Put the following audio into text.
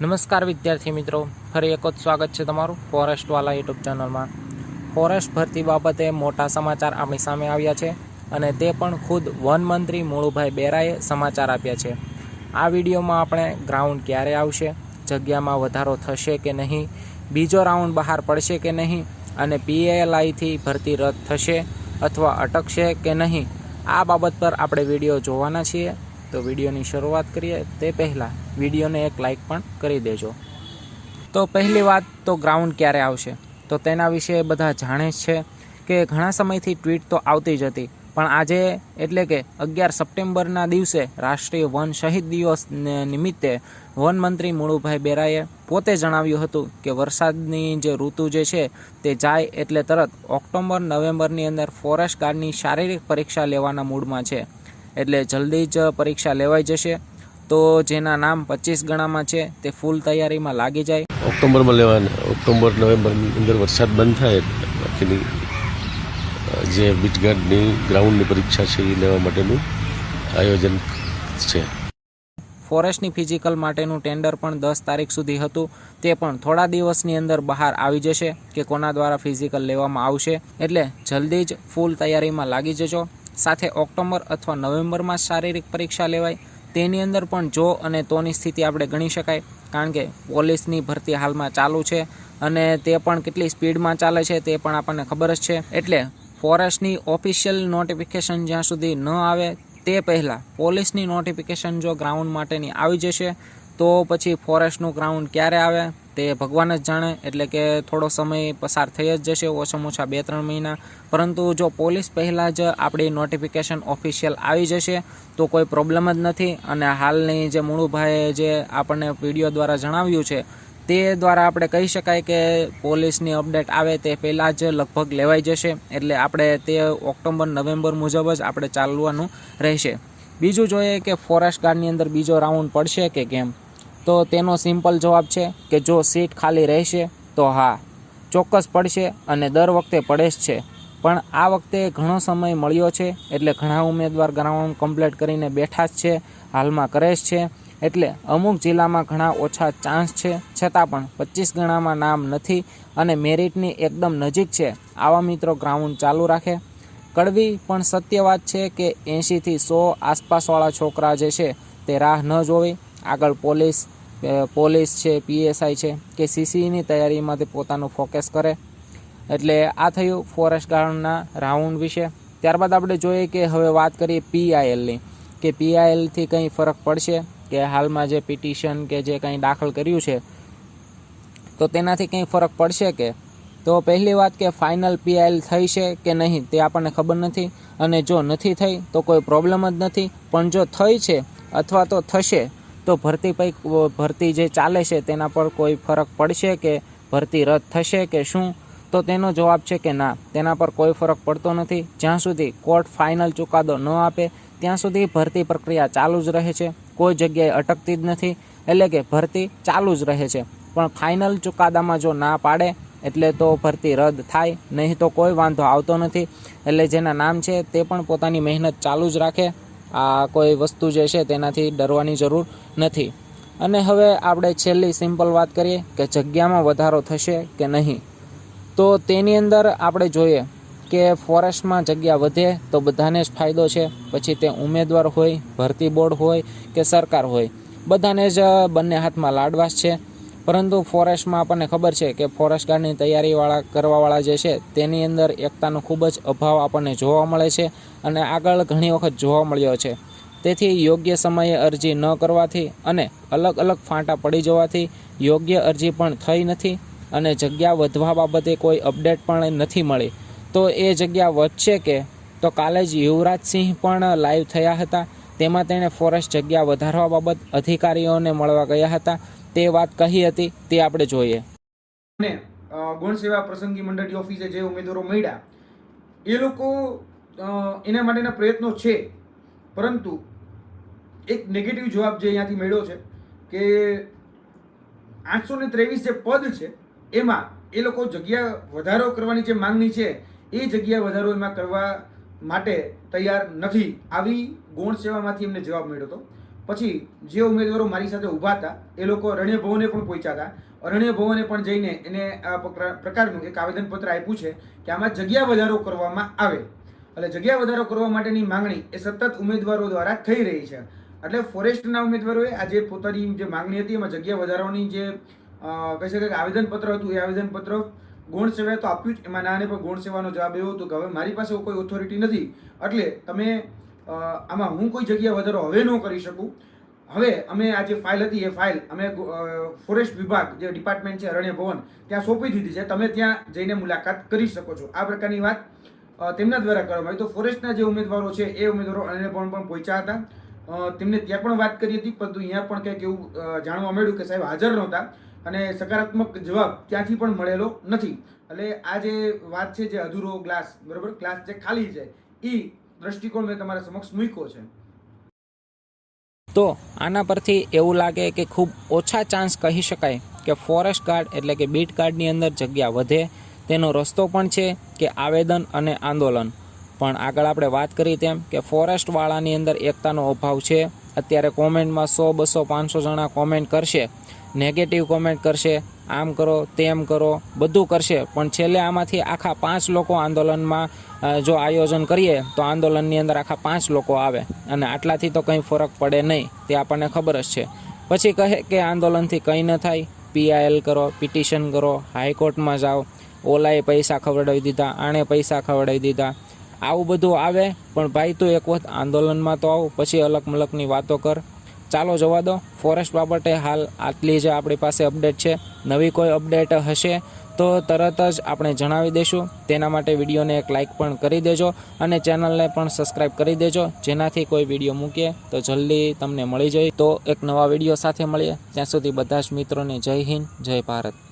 નમસ્કાર વિદ્યાર્થી મિત્રો. ફરી એક જ સ્વાગત છે તમારું ફોરેસ્ટવાલા યુટ્યુબ ચેનલમાં ફોરેસ્ટ ભરતી બાબતે મોટા સમાચાર આપણી સામે આવ્યા છે અને તે પણ ખુદ વન મંત્રી મુળુભાઈ બેરાએ સમાચાર આપ્યા છે. આ વિડીયોમાં આપણે ગ્રાઉન્ડ ક્યારે આવશે, જગ્યામાં વધારો થશે કે નહીં, બીજો રાઉન્ડ બહાર પડશે કે નહીં, અને પીએલઆઈથી ભરતી રદ થશે અથવા અટકશે કે નહીં, આ બાબત પર આપણે વીડિયો જોવાના છીએ. તો વિડીયોની શરૂઆત કરીએ. તે પહેલાં વિડીયોને એક લાઈક પણ કરી દેજો. તો પહેલી વાત તો ગ્રાઉન્ડ ક્યારે આવશે? તો તેના વિશે બધા જાણે છે કે ઘણા સમયથી ટ્વીટ તો આવતી જ હતી. પણ આજે એટલે કે અગિયાર સપ્ટેમ્બરના દિવસે રાષ્ટ્રીય વન શહીદ દિવસ નિમિત્તે વન મંત્રી મુળુભાઈ બેરાએ પોતે જણાવ્યું હતું કે વરસાદની જે ઋતુ જે છે તે જાય એટલે તરત ઓક્ટોબર, નવેમ્બરની અંદર ફોરેસ્ટ ગાર્ડની શારીરિક પરીક્ષા લેવાના મૂડમાં છે. એટલે જલ્દી જ પરીક્ષા લેવાઈ જશે. તો જેના નામ પચીસ ગણામાં છે તે ફૂલ તૈયારીમાં લાગી જાય. ઓક્ટોબરમાં લેવાના. ઓક્ટોબર નવેમ્બરની અંદર વરસાદ બંધ થાય બાકીની જે બીટગાર્ડની ગ્રાઉન્ડની પરીક્ષા છે એ લેવા માટેનું આયોજન છે. ફોરેસ્ટની ફિઝિકલ માટેનું ટેન્ડર પણ દસ તારીખ સુધી હતું. તે પણ થોડા દિવસની અંદર બહાર આવી જશે કે કોના દ્વારા ફિઝિકલ લેવામાં આવશે. એટલે જલ્દી જ ફૂલ તૈયારીમાં લાગી જજો. સાથે ઓક્ટોબર અથવા નવેમ્બરમાં શારીરિક પરીક્ષા લેવાય. તેની અંદર પણ જો અને તોની સ્થિતિ આપણે ગણી શકાય, કારણ કે પોલીસની ભરતી હાલમાં ચાલુ છે અને તે પણ કેટલી સ્પીડમાં ચાલે છે તે પણ આપણને ખબર જ છે. એટલે ફોરેસ્ટની ઓફિશિયલ નોટિફિકેશન જ્યાં સુધી ન આવે, તે પહેલાં પોલીસની નોટિફિકેશન જો ગ્રાઉન્ડ માટેની આવી જશે તો પછી ફોરેસ્ટનું ગ્રાઉન્ડ ક્યારે આવે, તે ભગવાન જ જાણે, એટલે કે થોડો સમય પસાર થઈ જ જશે, ઓછામાં ઓછા બે ત્રણ મહિના. પરંતુ જો પોલીસ પહેલાં જ આપણી નોટિફિકેશન ઓફિશિયલ આવી જશે, તો કોઈ પ્રોબ્લેમ જ નથી. અને હાલની જે મુળુભાઈએ જે આપણને વીડિયો દ્વારા જણાવ્યું છે, તે દ્વારા આપણે કહી શકાય કે પોલીસની અપડેટ આવે તે પહેલાં જ લગભગ લેવાઈ જશે. એટલે આપણે તે ઓક્ટોબર, નવેમ્બર મુજબ જ આપણે ચાલવાનું રહેશે. બીજું જોઈએ કે ફોરેસ્ટ ગાર્ડની અંદર બીજો રાઉન્ડ પડશે કે કેમ? તો તેનો સિમ્પલ જવાબ છે કે જો સીટ ખાલી રહેશે, તો હા, ચોક્કસ પડશે અને દર વખતે પડે જ છે. પણ આ વખતે ઘણો સમય મળ્યો છે, એટલે ઘણા ઉમેદવાર ગ્રાઉન્ડ કમ્પ્લીટ કરીને બેઠા જ છે, હાલમાં કરે જ છે, એટલે અમુક જિલ્લામાં ઘણા ઓછા ચાન્સ છે, છતાં પણ પચીસ ગણામાં નામ નથી અને મેરિટની એકદમ નજીક છે. આવા મિત્રો ગ્રાઉન્ડ ચાલુ રાખે. કડવી પણ સત્ય વાત છે કે એંશીથી સો આસપાસવાળા છોકરા જે છે, તે રાહ ન જોવી. આગળ પોલીસ પોલીસ છે, પીએસઆઈ છે કે સીસીની તૈયારીમાં તે પોતાનું ફોકસ કરે. એટલે આ થયું ફોરેસ્ટ ગાર્ડના રાઉન્ડ વિશે. ત્યારબાદ આપણે જોઈએ કે હવે વાત કરીએ પીઆઈએલની, કે પીઆઈએલથી કંઈ ફરક પડશે, કે હાલમાં જે પિટિશન કે જે કંઈ દાખલ કર્યું છે, તો તેનાથી કંઈ ફરક પડશે કે? તો પહેલી વાત કે ફાઇનલ પીઆઈએલ થઈ છે કે નહીં તે આપણને ખબર નથી, અને જો નથી થઈ તો કોઈ પ્રોબ્લેમ જ નથી, પણ જો થઈ છે અથવા તો થશે તો ભરતી પૈકી ભરતી જે ચાલે છે તેના પર કોઈ ફરક પડશે કે ભરતી રદ થશે કે શું? તો તેનો જવાબ છે કે ના. તેના પર કોઈ ફરક પડતો નથી. જ્યાં સુધી કોર્ટ ફાઇનલ ચુકાદો ન આપે, ત્યાં સુધી ભરતી પ્રક્રિયા ચાલુ જ રહે છે. કોઈ જગ્યાએ અટકતી જ નથી, એટલે કે ભરતી ચાલુ જ રહે છે. પણ ફાઇનલ ચુકાદામાં જો ના પાડે, એટલે તો ભરતી રદ થાય. નહીં તો કોઈ વાંધો આવતો નથી. એટલે જેના નામ છે તે પણ પોતાની મહેનત ચાલુ જ રાખે. આ કોઈ વસ્તુ જે છે તેનાથી ડરવાની જરૂર નથી. અને હવે આપણે છેલ્લી સિમ્પલ વાત કરીએ કે જગ્યામાં વધારો થશે કે નહીં. તો તેની અંદર આપણે જોઈએ કે ફોરેસ્ટમાં જગ્યા વધે તો બધાને જ ફાયદો છે. પછી તે ઉમેદવાર હોય, ભરતી બોર્ડ હોય કે સરકાર હોય. બધાને જ બંને હાથમાં લાડવાશ છે. પરંતુ ફોરેસ્ટમાં આપણને ખબર છે કે ફોરેસ્ટ ગાર્ડની તૈયારીવાળા કરવાવાળા જે છે, તેની અંદર એકતાનો ખૂબ જ અભાવ આપણને જોવા મળે છે અને આગળ ઘણી વખત જોવા મળ્યો છે. તેથી યોગ્ય સમયે અરજી ન કરવાથી અને અલગ અલગ ફાંટા પડી જવાથી યોગ્ય અરજી પણ થઈ નથી અને જગ્યા વધવા બાબતે કોઈ અપડેટ પણ નથી મળી. તો એ જગ્યા વધશે કે? તો કાલે જ યુવરાજસિંહ પણ લાઈવ થયા હતા. તેમાં તેણે ફોરેસ્ટ જગ્યા વધારવા બાબત અધિકારીઓને મળવા ગયા હતા તે વાત કહી હતી, તે આપણે જોઈએ. અને ગૌણ સેવા પ્રસંગી મંડળી ઓફિસે જે ઉમેદવારો મળ્યા, એ લોકો એના માટેના પ્રયત્નો છે. પરંતુ, એક નેગેટિવ જવાબ જે અહીંયાથી મળ્યો છે કે આઠસો ને ત્રેવીસ જે પદ છે, એમાં એ લોકો જગ્યા વધારો કરવાની જે માંગણી છે, એ જગ્યા વધારો એમાં કરવા માટે તૈયાર નથી. આવી ગૌણ સેવામાંથી એમને જવાબ મળ્યો હતો. પછી જે ઉમેદવારો મારી સાથે ઊભા હતા, એ લોકો અરણ્ય ભવને પણ પહોંચ્યા હતા. અરણ્ય ભવને પણ જઈને એને આ પ્રકાર- પ્રકારનું એક આવેદનપત્ર આપ્યું છે કે આમાં જગ્યા વધારો કરવામાં આવે. એટલે જગ્યા વધારો કરવા માટેની માંગણી એ સતત ઉમેદવારો દ્વારા થઈ રહી છે. એટલે ફોરેસ્ટના ઉમેદવારોએ આજે પોતાની જે માંગણી હતી, એમાં જગ્યા વધારવાની જે કહી શકાય કે આવેદનપત્ર હતું, એ આવેદનપત્ર ગુણ સેવાએ તો આપ્યું જ. એમાં નાને પણ ગુણ સેવાનો જવાબ એવો હતો કે હવે મારી પાસે કોઈ ઓથોરિટી નથી. એટલે તમે આમાં હું કોઈ જગ્યા વધારો હવે ન કરી શકું. હવે અમે આ જે ફાઇલ હતી એ ફાઇલ અમે ફોરેસ્ટ વિભાગ જે ડિપાર્ટમેન્ટ છે અરણ્ય ભવન ત્યાં સોંપી દીધી છે. તમે ત્યાં જઈને મુલાકાત કરી શકો છો. આ પ્રકારની વાત તેમના દ્વારા કરવામાં આવી. તો ફોરેસ્ટના જે ઉમેદવારો છે એ ઉમેદવારો અરણ્ય ભવન પણ પહોંચ્યા હતા. તેમને ત્યાં પણ વાત કરી હતી, પરંતુ અહીંયા પણ કંઈક એવું જાણવા મળ્યું કે સાહેબ હાજર નહોતા અને સકારાત્મક જવાબ ત્યાંથી પણ મળેલો નથી. એટલે આ જે વાત છે જે અધૂરો ગ્લાસ, બરાબર? ગ્લાસ જે ખાલી છે એ દ્રષ્ટિકોણ મેં તમારા સમક્ષ મૂક્યો છે. તો આના પરથી એવું લાગે કે ખૂબ ઓછા ચાન્સ કહી શકાય કે ફોરેસ્ટ ગાર્ડ એટલે કે બીટ ગાર્ડની અંદર જગ્યા વધે. તેનો રસ્તો પણ છે કે આવેદન અને આંદોલન. પણ આગળ આપણે વાત કરી તેમ કે ફોરેસ્ટવાળાની અંદર એકતાનો અભાવ છે. અત્યારે કોમેન્ટમાં સો, બસો, પાંચસો જણા કોમેન્ટ કરશે. નેગેટિવ કોમેન્ટ કરશે. આમ કરો, તેમ કરો, બધું કરશે. પણ છેલ્લે આમાંથી આખા પાંચ લોકો આંદોલનમાં જો આયોજન કરીએ, તો આંદોલનની અંદર આખા પાંચ લોકો આવે. અને આટલાથી તો કંઈ ફરક પડે નહીં. તે આપણને ખબર જ છે. પછી કહે કે આંદોલનથી કંઈ ન થાય. પીઆઈએલ કરો, પિટિશન કરો, હાઈકોર્ટમાં જાઓ. ઓલાએ પૈસા ખવડાવી દીધા, આણે પૈસા ખવડાવી દીધા. આવું બધું આવે, પણ ભાઈ તું એક વખત આંદોલનમાં તો આવ, પછી અલગ મલકની વાતો કર. ચાલો જવા દો. ફોરેસ્ટ બાબતે હાલ આટલી જ આપણી પાસે અપડેટ છે. નવી કોઈ અપડેટ હશે તો તરત જ આપણે જણાવી દઈશું. તેના માટે વિડીયોને એક લાઇક પણ કરી દેજો અને ચેનલને પણ સબસ્ક્રાઈબ કરી દેજો. જેનાથી કોઈ વીડિયો મૂકીએ તો જલ્દી તમને મળી જાય. તો એક નવા વીડિયો સાથે મળીએ. ત્યાં સુધી બધા જ મિત્રોને જય હિન્દ, જય ભારત.